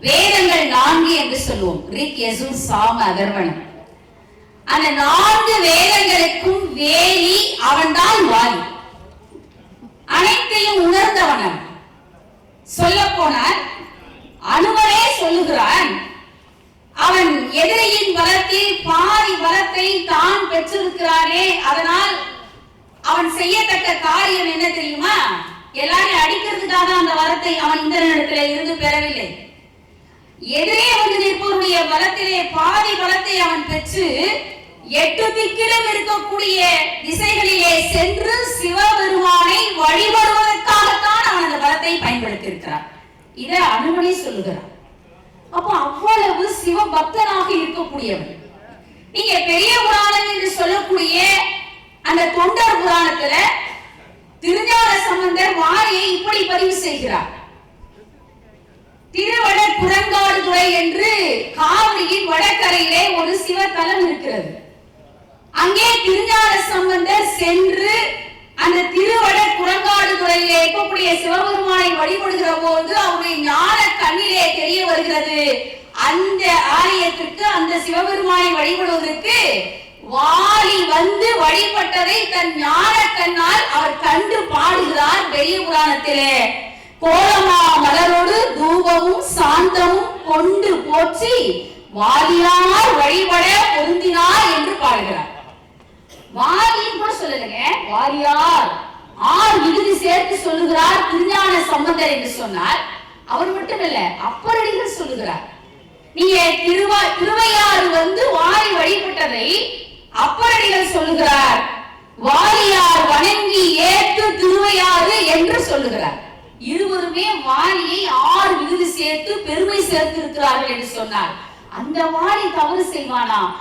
வேதங்கள் நான்கு என்று சொல்லுவோம். ரிக் யசுர் சாம அதர்வனம் அந்த நான்கு வேதங்களுக்கும் வேலி அவன்தான் வாலி. அனைத்தையும் உணர்ந்தவன் சொல்ல சொல்லப் போனால் சொல்லுகிறான் அவன் எதிரியின் பலத்தில் பாதி பலத்தை தான் பெற்றிருக்கிறானே. அதனால் அவன் செய்யத்தக்க காரியம் என்ன தெரியுமா? எல்லாரையும் அடிக்கிறதுக்காக அந்த வரத்தை அவன் இந்த இருந்து பெறவில்லை. எதிரே வந்து நிற்பவருடைய பலத்திலே பாதி பலத்தை அவன் பெற்று எட்டு திக்கிலும் இருக்கக்கூடிய திசைகளிலே சென்று சிவபெருமானை வழிபடுவதற்காகத்தான் அவன் அந்த பலத்தை பயன்படுத்தி இருக்கிறான் இதை அனுமதி சொல்லுகிறான். அப்போ அவ்வளவு சிவ பக்தனாக இருக்கக்கூடியவன். நீங்க பெரிய புராணம் என்று சொல்லக்கூடிய அந்த தொண்டர் புராணத்துல திருஞான சம்பந்தர் வாரியை இப்படி பதிவு செய்கிறார் திருவட குரங்காடுதுறை என்று காவிரியின் வடக்கரையிலே ஒரு சிவத்தலம் இருக்கிறது. அங்கே திருஞான சம்பந்தர் சென்று அந்த திருவட குரங்காடு குரங்காடுதுறையிலே இருக்கக்கூடிய சிவபெருமானை வழிபடுகிற போது அவருடைய ஞான கண்ணிலே தெரிய வருகிறது. அந்த ஆலயத்திற்கு அந்த சிவபெருமானை வழிபடுவதற்கு வாலி வந்து வழிபட்டதை தன் ஞான கண்ணால் அவர் கண்டு பாடுகிறார் பெரிய புராணத்திலே. கோலமா மலரோடு தூபமும் சாந்தமும் கொண்டு போற்றி வாலியார் வழிபட பொருந்தினார் என்று பாடுகிறார். வாலின்னு கூட சொல்லலைங்க வாரியார் ஆர் இறுதி சேர்த்து சொல்லுகிறார் திருஞான சம்பந்தர் என்று சொன்னார் அவர் மட்டும் இல்ல அப்பரடிகள் சொல்லுகிறார். நீங்க திருவா திருவையாறு வந்து வாரி வழிபட்டதை அப்பரடிகள் சொல்லுகிறார். வாரியார் வணங்கி ஏற்று திருவையாறு என்று சொல்லுகிறார். இருவருமே வாலியை ஆறு விருது சேர்த்து பெருமை சேர்த்து இருக்கிறார்கள் என்று சொன்னார். அந்த வாலி தவறு செய்வானா?